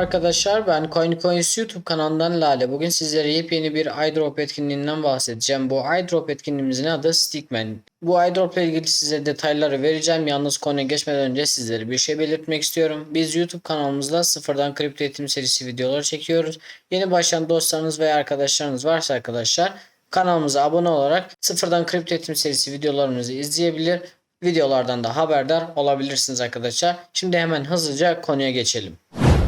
arkadaşlar ben CoinCoins YouTube kanalından Lale. Bugün sizlere yepyeni bir iDrop etkinliğinden bahsedeceğim. Bu iDrop etkinliğimizin adı Stickman. Bu iDrop ile ilgili size detayları vereceğim. Yalnız konuya geçmeden önce sizlere bir şey belirtmek istiyorum. Biz YouTube kanalımızda sıfırdan kripto eğitim serisi videoları çekiyoruz. Yeni başlayan dostlarınız veya arkadaşlarınız varsa arkadaşlar kanalımıza abone olarak sıfırdan kripto eğitim serisi videolarımızı izleyebilir. Videolardan da haberdar olabilirsiniz arkadaşlar. Şimdi hemen hızlıca konuya geçelim.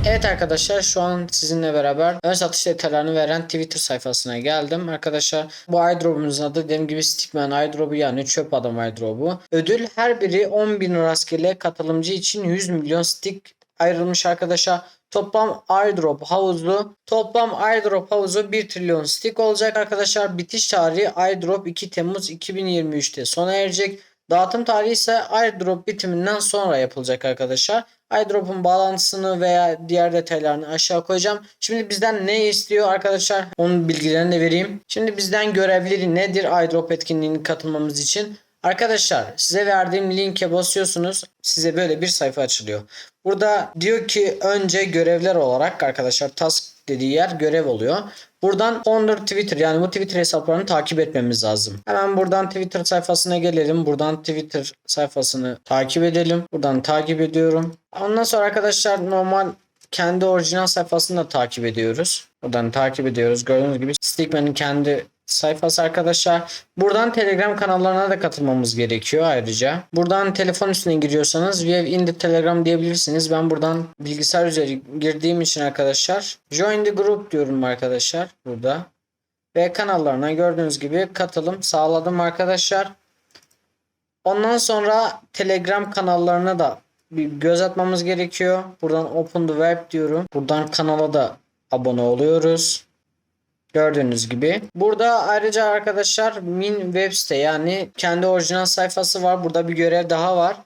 Evet arkadaşlar şu an sizinle beraber ön satış detaylarını veren Twitter sayfasına geldim. Arkadaşlar bu iDrop'umuzun adı dediğim gibi Stickman iDrop'u yani çöp adam iDrop'u. Ödül her biri 10.000 rastgele katılımcı için 100 milyon stick ayrılmış arkadaşlar. Toplam airdrop havuzu toplam airdrop havuzu 1 trilyon stick olacak arkadaşlar. Bitiş tarihi airdrop 2 Temmuz 2023'te sona erecek. Dağıtım tarihi ise airdrop bitiminden sonra yapılacak arkadaşlar. iDrop'un bağlantısını veya diğer detaylarını aşağı koyacağım. Şimdi bizden ne istiyor arkadaşlar? Onun bilgilerini de vereyim. Şimdi bizden görevleri nedir iDrop etkinliğine katılmamız için? Arkadaşlar size verdiğim linke basıyorsunuz. Size böyle bir sayfa açılıyor. Burada diyor ki önce görevler olarak arkadaşlar task dediği yer görev oluyor. Buradan founder Twitter yani bu Twitter hesaplarını takip etmemiz lazım. Hemen buradan Twitter sayfasına gelelim. Buradan Twitter sayfasını takip edelim. Buradan takip ediyorum. Ondan sonra arkadaşlar normal kendi orijinal sayfasını da takip ediyoruz. Buradan takip ediyoruz. Gördüğünüz gibi Stickman'ın kendi sayfası arkadaşlar. Buradan Telegram kanallarına da katılmamız gerekiyor ayrıca. Buradan telefon üstüne giriyorsanız we have in the Telegram diyebilirsiniz. Ben buradan bilgisayar üzeri girdiğim için arkadaşlar join the group diyorum arkadaşlar burada. Ve kanallarına gördüğünüz gibi katılım sağladım arkadaşlar. Ondan sonra Telegram kanallarına da bir göz atmamız gerekiyor. Buradan open the web diyorum. Buradan kanala da abone oluyoruz. Gördüğünüz gibi. Burada ayrıca arkadaşlar Min web site yani kendi orijinal sayfası var. Burada bir görev daha var.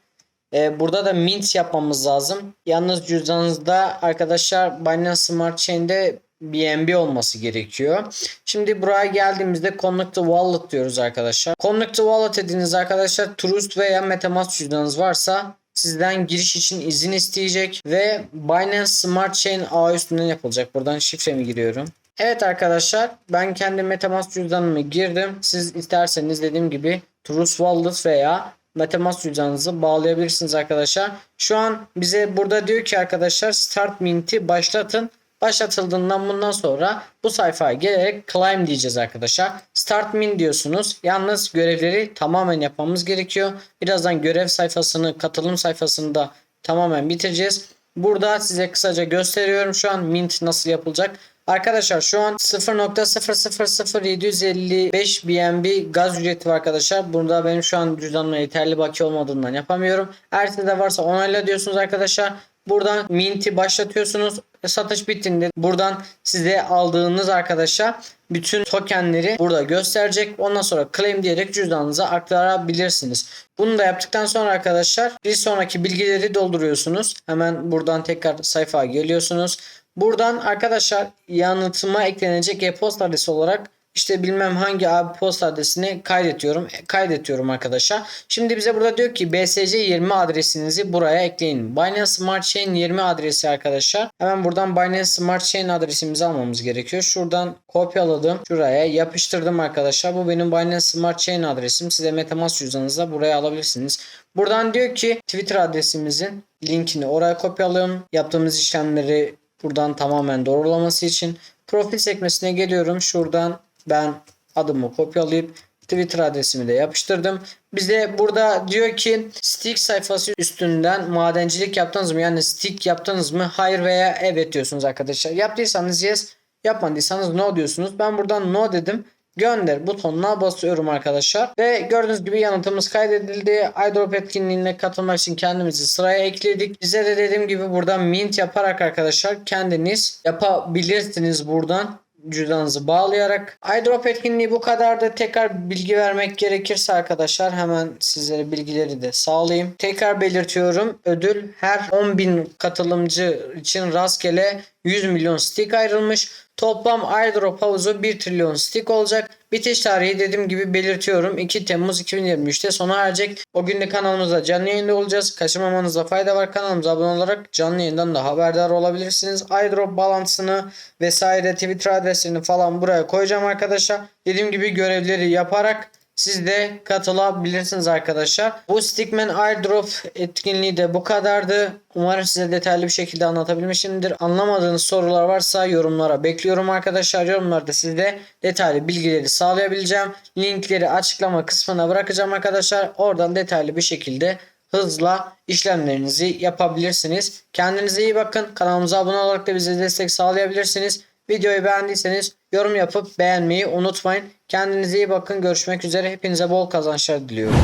Ee, burada da mint yapmamız lazım. Yalnız cüzdanınızda arkadaşlar Binance Smart Chain'de BNB olması gerekiyor. Şimdi buraya geldiğimizde Connect Wallet diyoruz arkadaşlar. Connect Wallet dediğiniz arkadaşlar Trust veya Metamask cüzdanınız varsa sizden giriş için izin isteyecek ve Binance Smart Chain ağ üstünden yapılacak. Buradan şifremi giriyorum. Evet arkadaşlar ben kendi Metamask cüzdanımı girdim. Siz isterseniz dediğim gibi Trust Wallet veya Metamask cüzdanınızı bağlayabilirsiniz arkadaşlar. Şu an bize burada diyor ki arkadaşlar Start Mint'i başlatın. Başlatıldığından bundan sonra bu sayfaya gelerek climb diyeceğiz arkadaşlar. Start Mint diyorsunuz. Yalnız görevleri tamamen yapmamız gerekiyor. Birazdan görev sayfasını, katılım sayfasını da tamamen bitireceğiz. Burada size kısaca gösteriyorum şu an mint nasıl yapılacak. Arkadaşlar şu an 0.000755 BNB gaz ücreti var arkadaşlar. Burada benim şu an cüzdanımda yeterli bakiye olmadığından yapamıyorum. Sizde varsa onayla diyorsunuz arkadaşlar. Buradan minti başlatıyorsunuz. Satış bittiğinde buradan size aldığınız arkadaşlar bütün tokenleri burada gösterecek. Ondan sonra claim diyerek cüzdanınıza aktarabilirsiniz. Bunu da yaptıktan sonra arkadaşlar bir sonraki bilgileri dolduruyorsunuz. Hemen buradan tekrar sayfaya geliyorsunuz. Buradan arkadaşlar yanıtıma eklenecek e-posta adresi olarak işte bilmem hangi abi posta adresini kaydetiyorum. E, Kaydetiyorum arkadaşlar. Şimdi bize burada diyor ki BSC 20 adresinizi buraya ekleyin. Binance Smart Chain 20 adresi arkadaşlar. Hemen buradan Binance Smart Chain adresimizi almamız gerekiyor. Şuradan kopyaladım. Şuraya yapıştırdım arkadaşlar. Bu benim Binance Smart Chain adresim. Size Metamask cüzdanınızla buraya alabilirsiniz. Buradan diyor ki Twitter adresimizin linkini oraya kopyalıyorum. Yaptığımız işlemleri buradan tamamen doğrulaması için profil sekmesine geliyorum. Şuradan ben adımı kopyalayıp Twitter adresimi de yapıştırdım. Bize burada diyor ki stick sayfası üstünden madencilik yaptınız mı? Yani stick yaptınız mı? Hayır veya evet diyorsunuz arkadaşlar. Yaptıysanız yes, yapmadıysanız no diyorsunuz. Ben buradan no dedim. Gönder butonuna basıyorum arkadaşlar. Ve gördüğünüz gibi yanıtımız kaydedildi. iDrop etkinliğine katılmak için kendimizi sıraya ekledik. Bize de dediğim gibi buradan mint yaparak arkadaşlar kendiniz yapabilirsiniz buradan cüzdanınızı bağlayarak. iDrop etkinliği bu kadar da tekrar bilgi vermek gerekirse arkadaşlar hemen sizlere bilgileri de sağlayayım. Tekrar belirtiyorum. Ödül her 10.000 katılımcı için rastgele 100 milyon stick ayrılmış. Toplam airdrop havuzu 1 trilyon stick olacak. Bitiş tarihi dediğim gibi belirtiyorum. 2 Temmuz 2023'te sona erecek. O gün de kanalımızda canlı yayında olacağız. Kaçırmamanızda fayda var. Kanalımıza abone olarak canlı yayından da haberdar olabilirsiniz. Airdrop bağlantısını vesaire Twitter adresini falan buraya koyacağım arkadaşlar. Dediğim gibi görevleri yaparak siz de katılabilirsiniz arkadaşlar. Bu Stickman Airdrop etkinliği de bu kadardı. Umarım size detaylı bir şekilde anlatabilmişimdir. Anlamadığınız sorular varsa yorumlara bekliyorum arkadaşlar. Yorumlarda size detaylı bilgileri sağlayabileceğim. Linkleri açıklama kısmına bırakacağım arkadaşlar. Oradan detaylı bir şekilde hızla işlemlerinizi yapabilirsiniz. Kendinize iyi bakın. Kanalımıza abone olarak da bize destek sağlayabilirsiniz. Videoyu beğendiyseniz yorum yapıp beğenmeyi unutmayın. Kendinize iyi bakın. Görüşmek üzere. Hepinize bol kazançlar diliyorum.